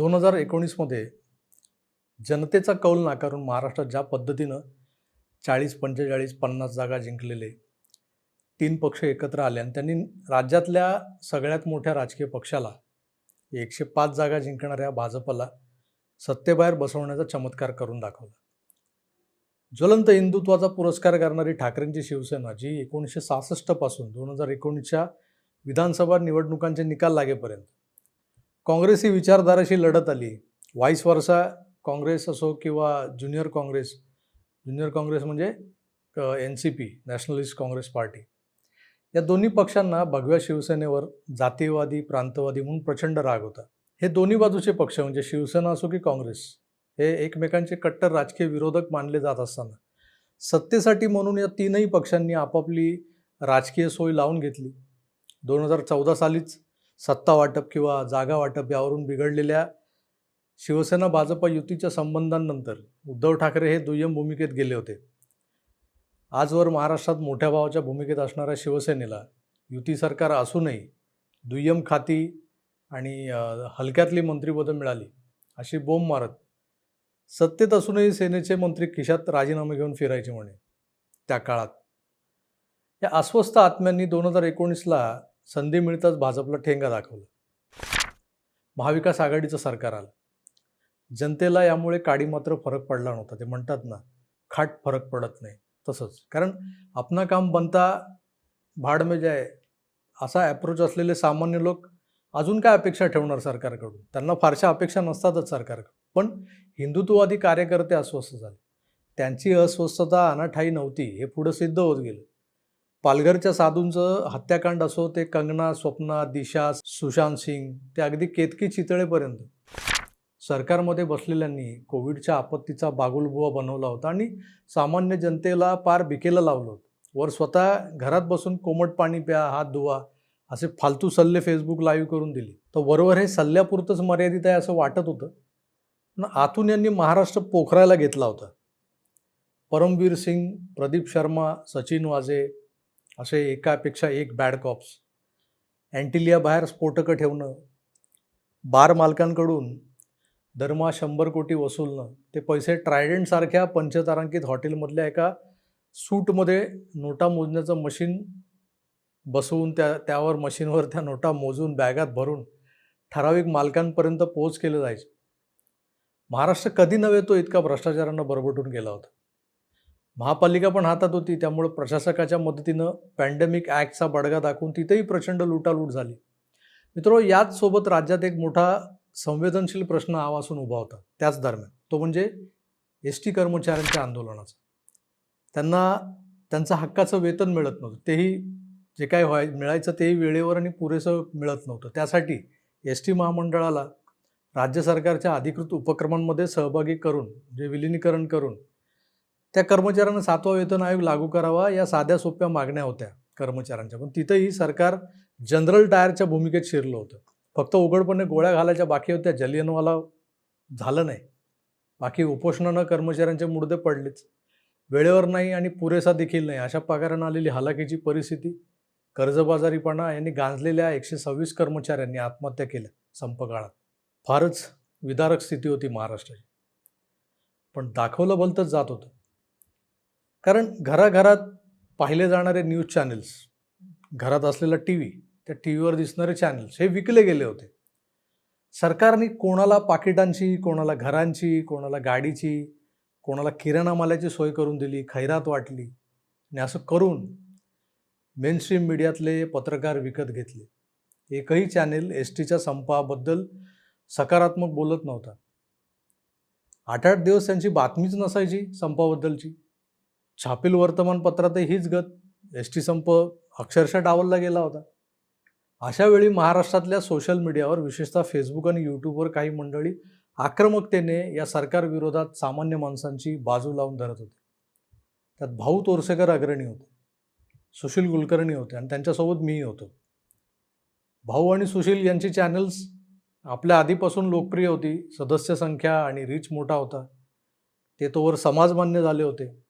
दोन हजार एकोणीसमध्ये जनतेचा कौल नाकारून महाराष्ट्रात ज्या पद्धतीनं चाळीस पंचेचाळीस पन्नास जागा जिंकलेले तीन पक्ष एकत्र आले आणि त्यांनी राज्यातल्या सगळ्यात मोठ्या राजकीय पक्षाला एकशे पाच जागा जिंकणाऱ्या भाजपला सत्तेबाहेर बसवण्याचा चमत्कार करून दाखवला. ज्वलंत हिंदुत्वाचा पुरस्कार करणारी ठाकरेंची शिवसेना जी एकोणीसशे सहासष्टपासून दोन हजार एकोणीसच्या विधानसभा निवडणुकांचे निकाल लागेपर्यंत काँग्रेस ही विचारधाराशी लढत आली. वाईस वर्षा काँग्रेस असो किंवा ज्युनियर काँग्रेस ज्युनियर काँग्रेस म्हणजे N C P nationalist Congress party. या दोन्ही पक्षांना भगव्या शिवसेनेवर जातीयवादी प्रांतवादी म्हणून प्रचंड राग होता. हे दोन्ही बाजूचे पक्ष म्हणजे शिवसेना असो की काँग्रेस हे एकमेकांचे कट्टर राजकीय विरोधक मानले जात असताना. सत्तेसाठी म्हणून या तीनही पक्षांनी आपापली राजकीय सोय लावून घेतली. दोन हजार चौदा सालीच सत्ता वाटप किंवा जागा वाटप यावरून बिघडलेल्या शिवसेना भाजप युतीच्या संबंधांनंतर उद्धव ठाकरे हे दुय्यम भूमिकेत गेले होते. आजवर महाराष्ट्रात मोठ्या भावाच्या भूमिकेत असणाऱ्या शिवसेनेला युती सरकार असूनही दुय्यम खाती आणि हलक्यातली मंत्रिपदं मिळाली. अशी बोंब मारत सत्तेत असूनही सेनेचे मंत्री खिशात राजीनामे घेऊन फिरायचे म्हणे त्या काळात. या अस्वस्थ आत्म्यांनी दोन हजार एकोणीसला संधी मिळताच भाजपला ठेंगा दाखवला. महाविकास आघाडीचं सरकार आलं. जनतेला यामुळे काडी मात्र फरक पडला नव्हता. ते म्हणतात ना खाट फरक पडत नाही. तसंच. कारण आपणा काम बनता भाड म्हणजे में जाय असा ॲप्रोच असलेले सामान्य लोक अजून काय अपेक्षा ठेवणार सरकारकडून? त्यांना फारशा अपेक्षा नसतातच सरकारकडून. पण हिंदुत्ववादी कार्यकर्ते अस्वस्थ झाले. त्यांची अस्वस्थता अनाठाई नव्हती. हे पुढं सिद्ध होत गेलं. पालघरच्या साधूंचं हत्याकांड असो ते कंगना स्वप्ना दिशा सुशांत सिंग ते अगदी केतकी चितळेपर्यंत. सरकारमध्ये बसलेल्यांनी कोविडच्या आपत्तीचा बागुलबुवा बनवला होता आणि सामान्य जनतेला पार भिकेला लावलं होतं. वर स्वतः घरात बसून कोमट पाणी प्या हात धुवा असे फालतू सल्ले फेसबुक लाईव्ह करून दिले. तर वरवर हे सल्ल्यापुरतंच मर्यादित आहे असं वाटत होतं. पण आतून यांनी महाराष्ट्र पोखरायला घेतला होता. परमवीर सिंग प्रदीप शर्मा सचिन वाजे असे एकापेक्षा एक बॅड कॉप्स अँटिलिया बाहेर स्फोटकं ठेवणं बार मालकांकडून दरमहा शंभर कोटी वसूलणं ते पैसे ट्रायडंटसारख्या पंचतारांकित हॉटेलमधल्या एका सूटमध्ये नोटा मोजण्याचं मशीन बसवून त्या त्यावर मशीनवर त्या नोटा मोजून बॅगात भरून ठराविक मालकांपर्यंत पोच केलं जायचं. महाराष्ट्र कधी नव्हे तो इतका भ्रष्टाचारानं बरबटून गेला होता. महापालिका पण हातात होती त्यामुळं प्रशासकाच्या मदतीनं पॅन्डेमिक ॲक्टचा बडगा दाखवून तिथेही प्रचंड लुटालूट झाली. मित्रो याच सोबत राज्यात एक मोठा संवेदनशील प्रश्न आवासून उभा होता त्याच दरम्यान. तो म्हणजे एस टी कर्मचाऱ्यांच्या आंदोलनाचा. त्यांना त्यांचं हक्काचं वेतन मिळत नव्हतं. तेही जे काय व्हाय मिळायचं तेही वेळेवर आणि पुरेसं मिळत नव्हतं. त्यासाठी एस टी महामंडळाला राज्य सरकारच्या अधिकृत उपक्रमांमध्ये सहभागी करून म्हणजे विलिनीकरण करून त्या कर्मचाऱ्यांना सातवा वेतन आयोग लागू करावा या साध्या सोप्या मागण्या होत्या कर्मचाऱ्यांच्या. पण तिथंही सरकार जनरल टायरच्या भूमिकेत शिरलं होतं. फक्त उघडपणे गोळ्या घालायच्या बाकी होत्या जलियनवाला झालं नाही. बाकी उपोषणानं कर्मचाऱ्यांचे मुडदे पडलेच. वेळेवर नाही आणि पुरेसा देखील नाही अशा पगारानं आलेली हलाखीची परिस्थिती कर्जबाजारीपणा यांनी गांजलेल्या एकशे सव्वीस कर्मचाऱ्यांनी आत्महत्या केल्या संप काळात फारच विदारक स्थिती होती महाराष्ट्राची. पण दाखवलं भलतंच जात होतं. कारण घराघरात पाहिले जाणारे न्यूज चॅनल्स घरात असलेला टी व्ही त्या टी व्हीवर दिसणारे चॅनल्स हे विकले गेले होते. सरकारने कोणाला पाकिटांची कोणाला घरांची कोणाला गाडीची कोणाला किराणा मालाची सोय करून दिली खैरात वाटली. आणि असं करून मेनस्ट्रीम मीडियातले पत्रकार विकत घेतले. एकही चॅनेल एस टीच्या संपाबद्दल सकारात्मक बोलत नव्हता. आठ आठ दिवस त्यांची बातमीच नसायची संपाबद्दलची. छापील वर्तमानपत्रातही हीच गत. एस टी संप अक्षरशः डावलला गेला होता. अशा वेळी महाराष्ट्रातल्या सोशल मीडियावर विशेषतः फेसबुक आणि यूट्यूबवर काही मंडळी आक्रमकतेने या सरकारविरोधात सामान्य माणसांची बाजू लावून धरत होते. त्यात भाऊ तोरसेकर अग्रणी होते सुशील कुलकर्णी होते आणि त्यांच्यासोबत मीही होतो. भाऊ आणि सुशील यांची चॅनल्स आपल्या आधीपासून लोकप्रिय होती सदस्य संख्या आणि रीच मोठा होता. ते तोवर समाजमान्य झाले होते.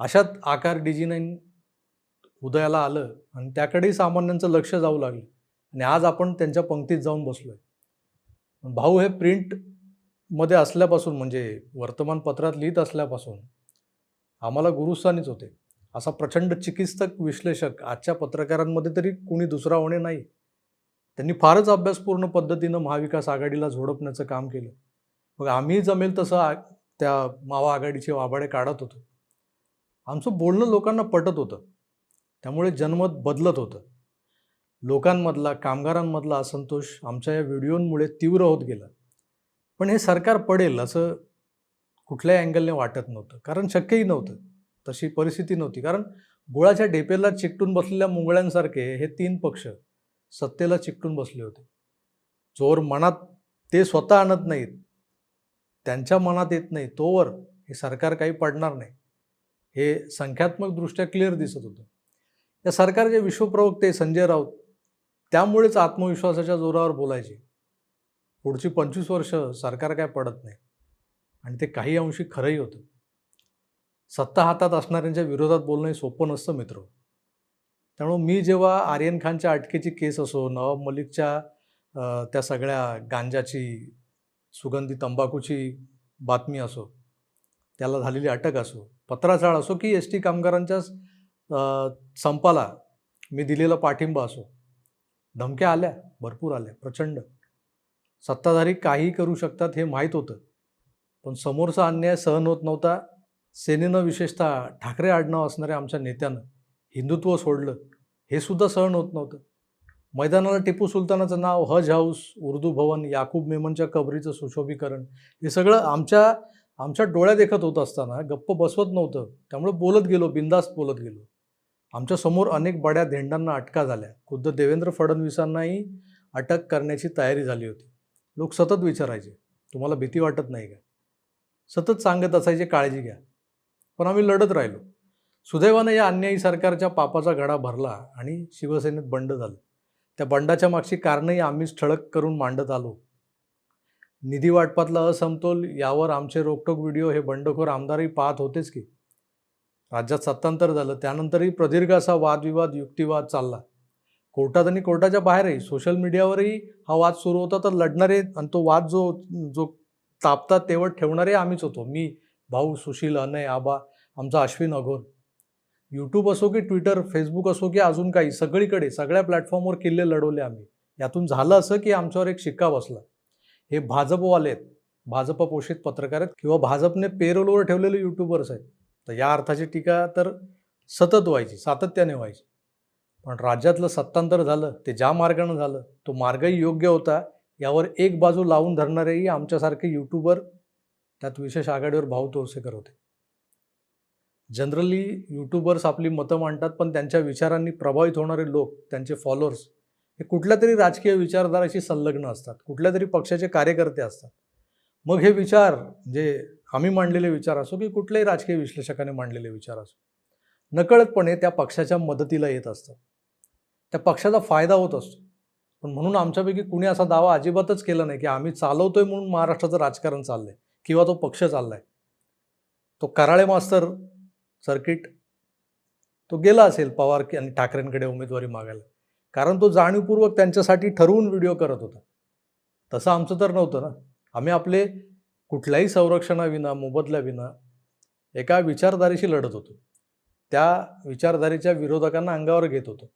अशात आकार डिजिनाईन उदयाला आलं आणि त्याकडेही सामान्यांचं लक्ष जाऊ लागलं. आणि आज आपण त्यांच्या पंक्तीत जाऊन बसलो आहे भाऊ हे प्रिंटमध्ये असल्यापासून म्हणजे वर्तमानपत्रात लिहित असल्यापासून आम्हाला गुरुस्थानीच होते. असा प्रचंड चिकित्सक विश्लेषक आजच्या पत्रकारांमध्ये तरी कुणी दुसरा होणे नाही. त्यांनी फारच अभ्यासपूर्ण पद्धतीनं महाविकास आघाडीला झोडपण्याचं काम केलं. मग आम्ही जमेल तसं त्या मावा आघाडीचे वाबाडे काढत होतो. आमचं बोलणं लोकांना पटत होतं. त्यामुळे जनमत बदलत होतं. लोकांमधला कामगारांमधला असंतोष आमच्या या व्हिडिओंमुळे तीव्र होत गेला. पण हे सरकार पडेल असं कुठल्याही अँगलने वाटत नव्हतं. कारण शक्यही नव्हतं. तशी परिस्थिती नव्हती. कारण गोळाच्या ढेपेला चिकटून बसलेल्या मुंगळ्यांसारखे हे तीन पक्ष सत्तेला चिकटून बसले होते. जोर मनात ते स्वतः आणत नाहीत त्यांच्या मनात येत नाही तोवर हे सरकार काही पडणार नाही. हे संख्यात्मकदृष्ट्या क्लिअर दिसत होतं. या सरकारचे विश्वप्रवक्ते संजय राऊत त्यामुळेच आत्मविश्वासाच्या जोरावर बोलायचे. पुढची पंचवीस वर्ष सरकार काय पडत नाही. आणि ते काही अंशी खरंही होतं. सत्ता हातात असणाऱ्यांच्या विरोधात बोलणं हे सोपं नसतं मित्र. त्यामुळं मी जेव्हा आर्यन खानच्या अटकेची केस असो नवाब मलिकच्या त्या सगळ्या गांजाची सुगंधी तंबाखूची बातमी असो त्याला झालेली अटक असो पत्राचाळ असो की एस टी कामगारांच्या संपाला मी दिलेला पाठिंबा असो. धमक्या आल्या भरपूर आल्या प्रचंड. सत्ताधारी काही करू शकतात हे माहीत होतं. पण समोरचा अन्याय सहन होत नव्हता. सेनेनं विशेषतः ठाकरे आडनाव असणाऱ्या आमच्या नेत्यानं हिंदुत्व सोडलं हे सुद्धा सहन होत नव्हतं. मैदानाला टिपू सुलतानाचं नाव हज हाऊस उर्दू भवन याकूब मेमनच्या कबरीचं सुशोभीकरण हे सगळं आमच्या आमच्या डोळ्या देखत होत असताना गप्प बसवत नव्हतं. त्यामुळे बोलत गेलो बिंदास्त बोलत गेलो. आमच्यासमोर अनेक बड्या धेंडांना अटका झाल्या. खुद्द देवेंद्र फडणवीसांनाही अटक करण्याची तयारी झाली होती. लोक सतत विचारायचे तुम्हाला भीती वाटत नाही का? सतत सांगत असायचे काळजी घ्या. पण आम्ही लढत राहिलो. सुदैवानं या अन्यायी सरकारच्या पापाचा घडा भरला आणि शिवसेनेत बंड झालं. त्या बंडाच्या मागची कारणंही आम्हीच ठळक करून मांडत आलो. निधी वाटपातला असमतोल यावर आमचे रोकटोक व्हिडिओ हे बंडखोर आमदारही पाहत होतेच की. राज्यात सत्तांतर झालं त्यानंतरही प्रदीर्घ असा वादविवाद युक्तिवाद चालला. कोर्टात आणि कोर्टाच्या बाहेरही सोशल मीडियावरही हा वाद सुरू होता तर लढणारे आणि तो वाद जो जो तापतात तेवढ ठेवणारे आम्हीच होतो. मी भाऊ सुशील अनय आबा आमचा अश्विन अघोर. यूट्यूब असो की ट्विटर फेसबुक असो की अजून काही सगळीकडे सगळ्या प्लॅटफॉर्मवर किल्ले लढवले आम्ही. यातून झालं असं की आमच्यावर एक शिक्का बसला. हे भाजपवाले आहेत. भाजप पोषित पत्रकार आहेत किंवा भाजपने पेरोलवर ठेवलेले युट्यूबर्स आहेत. तर या अर्थाची टीका तर सतत व्हायची सातत्याने व्हायची. पण राज्यातलं सत्तांतर झालं ते ज्या मार्गानं झालं तो मार्गही योग्य होता. यावर एक बाजू लावून धरणारेही आमच्यासारखे यूट्यूबर त्यात विशेष आघाडीवर भाऊ तोरसेकर होते. जनरली यूट्यूबर्स आपली मतं मांडतात पण त्यांच्या विचारांनी प्रभावित होणारे लोक त्यांचे फॉलोअर्स हे कुठल्या तरी राजकीय विचारधाराशी संलग्न असतात कुठल्या तरी पक्षाचे कार्यकर्ते असतात. मग हे विचार जे आम्ही मांडलेले विचार असो की कुठल्याही राजकीय विश्लेषकाने मांडलेले विचार असो नकळतपणे त्या पक्षाच्या मदतीला येत असतात. त्या पक्षाचा फायदा होत असतो. पण म्हणून आमच्यापैकी कुणी असा दावा अजिबातच केला नाही की आम्ही चालवतोय म्हणून महाराष्ट्राचं राजकारण चाललंय किंवा तो पक्ष चाललाय. तो कराळे मास्तर सर्किट तो गेला असेल पवार आणि ठाकरेंकडे उमेदवारी मागायला. कारण तो जाणीवपूर्वक त्यांच्यासाठी ठरवून व्हिडिओ करत होता. तसं आमचं तर नव्हतं ना. आम्ही आपले कुठल्याही संरक्षणाविना मोबदल्याविना एका विचारधारेशी लढत होतो. त्या विचारधारेच्या विरोधकांना अंगावर घेत होतो.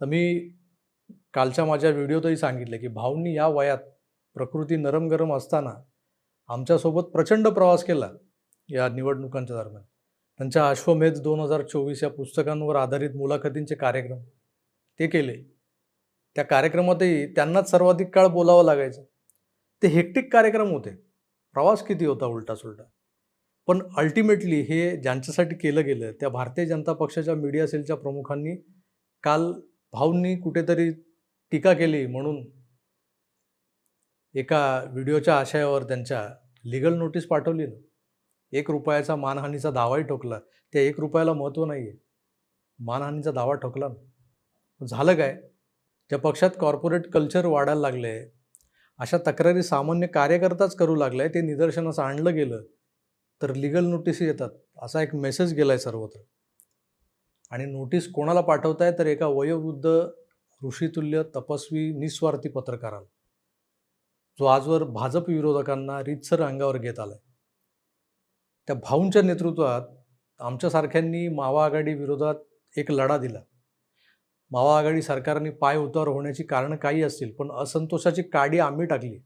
तर मी कालच्या माझ्या व्हिडिओतही सांगितले की भाऊंनी या वयात प्रकृती नरम गरम असताना आमच्यासोबत प्रचंड प्रवास केला या निवडणुकांच्या दरम्यान. त्यांच्या अश्वमेध दोन हजार चोवीस या पुस्तकांवर आधारित मुलाखतींचे कार्यक्रम ते केले. त्या कार्यक्रमातही त्यांनाच सर्वाधिक काळ बोलावं लागायचं. ते हेक्टिक कार्यक्रम होते. प्रवास किती होता उलटा सुलटा पण अल्टिमेटली हे ज्यांच्यासाठी केलं गेलं त्या भारतीय जनता पक्षाच्या मीडिया सेलच्या प्रमुखांनी काल भाऊंनी कुठेतरी टीका केली म्हणून एका व्हिडिओच्या आशयावर त्यांच्या लिगल नोटीस पाठवली ना एक रुपयाचा मानहानीचा दावाही ठोकला. त्या एक रुपयाला महत्त्व नाही आहे मानहानीचा दावा ठोकला ना. झालं काय? ज्या पक्षात कॉर्पोरेट कल्चर वाढायला लागले अशा तक्रारी सामान्य कार्यकर्ताच करू लागलाय ते निदर्शनास आणलं गेलं तर लिगल नोटीस येतात असा एक मेसेज गेलाय सर्वत्र. आणि नोटीस कोणाला पाठवताय तर एका वयोवृद्ध ऋषितुल्य तपस्वी निस्वार्थी पत्रकाराला. जो आजवर भाजप विरोधकांना रीतसर अंगावर घेत आलाय. त्या भाऊंच्या नेतृत्वात आमच्यासारख्यांनी मावा आघाडी विरोधात एक लढा दिला. महाआघाडी सरकारने पाय उतार होण्याची कारणं काही असतील पण असंतोषाची काडी आम्ही टाकली.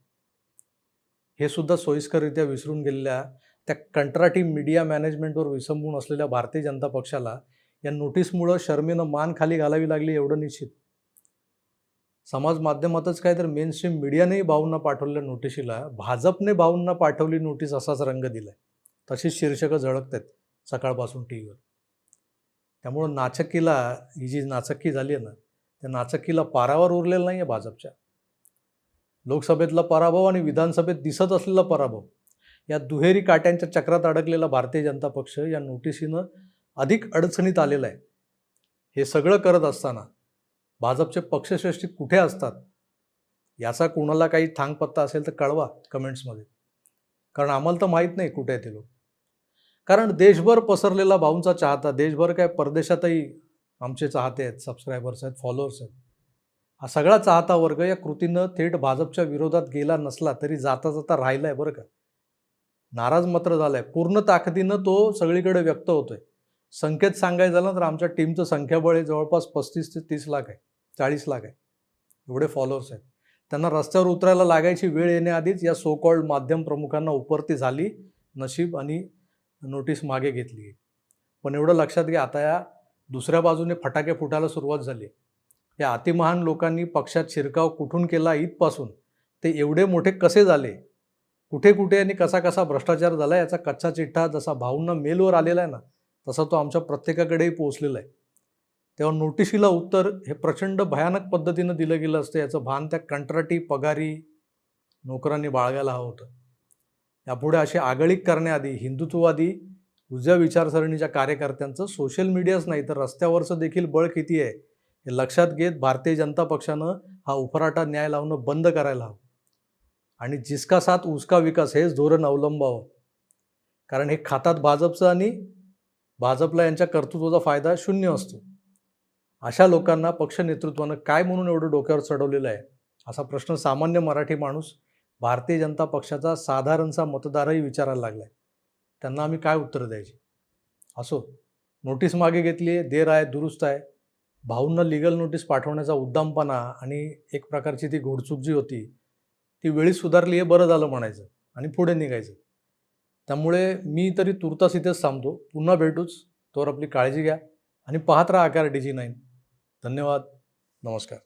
हे सुद्धा सोयीस्कररित्या विसरून गेलेल्या त्या कंत्राटी मीडिया मॅनेजमेंटवर विसंबून असलेल्या भारतीय जनता पक्षाला या नोटीसमुळं शर्मेनं मान खाली घालावी लागली एवढं निश्चित. समाज माध्यमातच काय तर मेन स्ट्रीम मीडियानेही भाऊंना पाठवलेल्या नोटिशीला भाजपने भाऊंना पाठवली नोटीस असाच रंग दिलाय. तशीच शीर्षकं झळकत आहेत सकाळपासून टी व्हीवर त्यामुळं नाचकीला ही जी नाचक्की झाली आहे ना त्या नाचक्कीला पारावर उरलेलं नाही आहे भाजपच्या. लोकसभेतला पराभव आणि विधानसभेत दिसत असलेला पराभव या दुहेरी काट्यांच्या चक्रात अडकलेला भारतीय जनता पक्ष या नोटिसीनं अधिक अडचणीत आलेला आहे. हे सगळं करत असताना भाजपचे पक्षश्रेष्ठी कुठे असतात? याचा कोणाला काही थांगपत्ता असेल तर कळवा कमेंट्समध्ये. कारण आम्हाला तर माहीत नाही कुठे आहे ते लोक. कारण देशभर पसरलेला भाऊंचा चाहता देशभर काय परदेशातही आमचे चाहते आहेत सबस्क्रायबर्स आहेत फॉलोअर्स आहेत. हा सगळा चाहता वर्ग या कृतीनं थेट भाजपच्या विरोधात गेला नसला तरी जाता जाता राहिला आहे बरं का. नाराज मात्र झालाय. पूर्ण ताकदीनं तो सगळीकडे व्यक्त होतोय. संख्येत सांगायचं झालं तर आमच्या टीमचं संख्याबळ हे जवळपास पस्तीस ते तीस लाख आहे चाळीस लाख आहे. एवढे फॉलोअर्स आहेत. त्यांना रस्त्यावर उतरायला लागायची वेळ येण्याआधीच या सो कॉल्ड माध्यम प्रमुखांना उपरती झाली नशीब आणि नोटीस मागे घेतली. पण एवढं लक्षात घ्या आता या दुसऱ्या बाजूने फटाके फुटायला सुरुवात झाली. या अतिमहान लोकांनी पक्षात शिरकाव कुठून केला इथपासून? ते एवढे मोठे कसे झाले? कुठे कुठे आणि कसा कसा भ्रष्टाचार झाला याचा कच्चा चिठ्ठा जसा भाऊंना मेलवर आलेला आहे ना तसा तो आमच्या प्रत्येकाकडेही पोहोचलेला आहे. तेव्हा नोटिशीला उत्तर हे प्रचंड भयानक पद्धतीनं दिलं गेलं असतं याचं भान त्या कंत्राटी पगारी नोकरांनी बाळगायला हवं होतं. यापुढे अशी आगळीक करण्याआधी हिंदुत्ववादी उजव्या विचारसरणीच्या कार्यकर्त्यांचं सोशल मीडियाच नाही तर रस्त्यावरचं देखील बळ किती आहे हे लक्षात घेत भारतीय जनता पक्षानं हा उफराटा न्याय लावणं बंद करायला हवं. आणि जिसका साथ उसका विकास हेच धोरण अवलंबावं. कारण हे खातात भाजपचं आणि भाजपला यांच्या कर्तृत्वाचा फायदा शून्य असतो. अशा लोकांना पक्ष नेतृत्वानं काय म्हणून एवढं डोक्यावर चढवलेलं आहे असा प्रश्न सामान्य मराठी माणूस भारतीय जनता पक्षाचा साधारणसा मतदारही विचारायला लागला आहे त्यांना आम्ही काय उत्तरं द्यायची? असो नोटीस मागे घेतली आहे देर आहे दुरुस्त आहे. भाऊंना लिगल नोटीस पाठवण्याचा उद्दामपणा आणि एक प्रकारची ती घोडचूक जी होती ती वेळी सुधारली आहे बरं झालं म्हणायचं आणि पुढे निघायचं. त्यामुळे मी तरी तुर्तास इथेच थांबतो. पुन्हा भेटूच. तोवर आपली काळजी घ्या आणि पाहत राहा आकार डी जी नाईन धन्यवाद. नमस्कार.